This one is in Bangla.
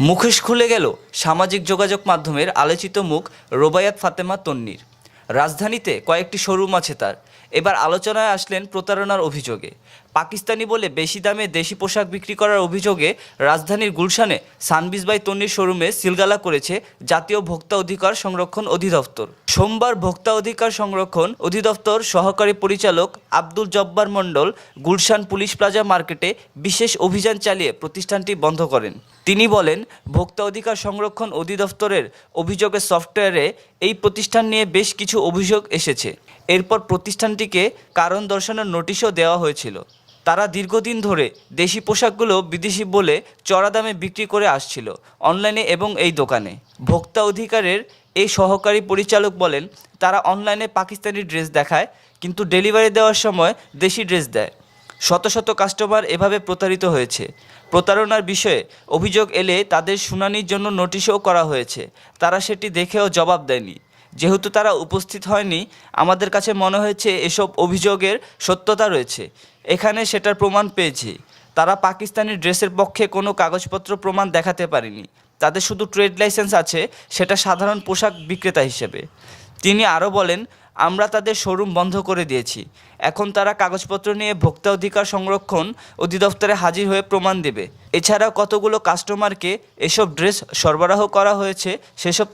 মুখোশ খুলে গেল সামাজিক যোগাযোগ মাধ্যমের আলোচিত মুখ রোবায়াত ফাতেমা তন্নির। রাজধানীতে কয়েকটি শোরুম আছে তার। এবার আলোচনায় আসলেন প্রতারণার অভিযোগে। পাকিস্তানি বলে বেশি দামে দেশি পোশাক বিক্রি করার অভিযোগে রাজধানীর গুলশানে সানবিজ বাই তন্নির শোরুমে সিলগালা করেছে জাতীয় ভোক্তা অধিকার সংরক্ষণ অধিদপ্তর। সোমবার ভোক্তা অধিকার সংরক্ষণ অধিদপ্তর সহকারী পরিচালক আব্দুল জব্বার মণ্ডল গুলশান পুলিশ প্লাজা মার্কেটে বিশেষ অভিযান চালিয়ে প্রতিষ্ঠানটি বন্ধ করেন। তিনি বলেন, ভোক্তা অধিকার সংরক্ষণ অধিদপ্তরের অভিযোগের সফটওয়্যারে এই প্রতিষ্ঠান নিয়ে বেশ কিছু অভিযোগ এসেছে। এরপর প্রতিষ্ঠানটিকে কারণ দর্শানোর নোটিশও দেওয়া হয়েছিল। তারা দীর্ঘদিন ধরে দেশি পোশাকগুলো বিদেশি বলে চড়া দামে বিক্রি করে আসছিল অনলাইনে এবং এই দোকানে। ভোক্তা অধিকারের এই সহকারী পরিচালক বলেন, তারা অনলাইনে পাকিস্তানি ড্রেস দেখায়, কিন্তু ডেলিভারি দেওয়ার সময় দেশি ড্রেস দেয়। শত শত কাস্টমার এভাবে প্রতারিত হয়েছে। প্রতারণার বিষয়ে অভিযোগ এলে তাদের শুনানির জন্য নোটিশও করা হয়েছে। তারা সেটি দেখেও জবাব দেয়নি। যেহেতু তারা উপস্থিত হয়নি, আমাদের কাছে মনে হয়েছে এসব অভিযোগের সত্যতা রয়েছে। এখানে সেটার প্রমাণ পেয়েছি। তারা পাকিস্তানি ড্রেসের পক্ষে কোনো কাগজপত্র প্রমাণ দেখাতে পারেনি। তাদের শুধু ট্রেড লাইসেন্স আছে, সেটা সাধারণ পোশাক বিক্রেতা হিসেবে। তিনি আরও বলেন, আমরা তাদের শোরুম বন্ধ করে দিয়েছি। এখন তারা কাগজপত্র নিয়ে ভোক্তা অধিকার সংরক্ষণ অধিদপ্তরে হাজির হয়ে প্রমাণ দেবে। এছাড়া কতগুলো কাস্টমারকে এসব ড্রেস সরবরাহ করা হয়েছে, সেসব